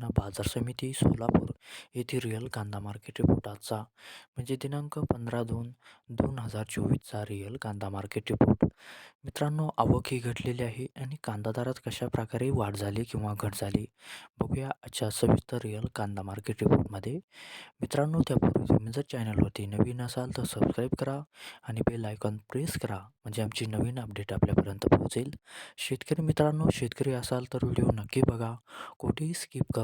बाजार समिती सोलापूर येथे रिअल कांदा मार्केट रिपोर्ट आजचा. म्हणजे दिनांक पंधरा दोन दोन हजार चोवीसचा रिअल कांदा मार्केट रिपोर्ट. मित्रांनो आवक ही घटलेली आहे आणि कांदा दरात कशा प्रकारे वाढ झाली किंवा घट झाली बघूया आजच्या सविस्तर रिअल कांदा मार्केट रिपोर्टमध्ये मित्रांनो त्यापूर्वी तुम्ही जर चॅनलवरती नवीन असाल तर सबस्क्राईब करा आणि बेल आयकॉन प्रेस करा म्हणजे आमची नवीन अपडेट आपल्यापर्यंत पोहोचेल. शेतकरी मित्रांनो शेतकरी असाल तर व्हिडिओ नक्की बघा. कुठेही स्किप करा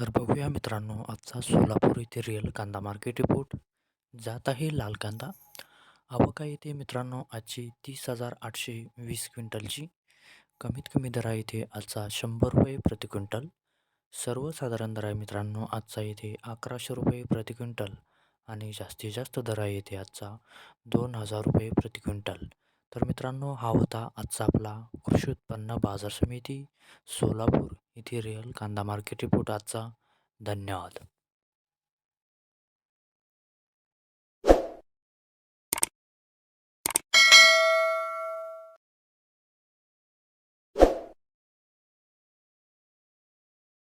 तर बघूया मित्रांनो आजचा सोलापूर येथे रिअल कांदा मार्केट रिपोर्ट जात आहे लाल कांदा. आवका येथे मित्रांनो आजची तीस हजार आठशे वीस क्विंटलची. कमीत कमी दर आहे इथे आजचा शंभर रुपये प्रति क्विंटल. सर्वसाधारण दर आहे मित्रांनो आजचा येथे अकराशे रुपये प्रति क्विंटल. आणि जास्तीत जास्त दर आहे आजचा दोन हजार रुपये प्रति क्विंटल. तर मित्रांनो हा होता आजचा आपला कृषी उत्पन्न बाजार समिती सोलापूर. इथे रिअल कांदा मार्केट रिपोर्ट आजचा. धन्यवाद.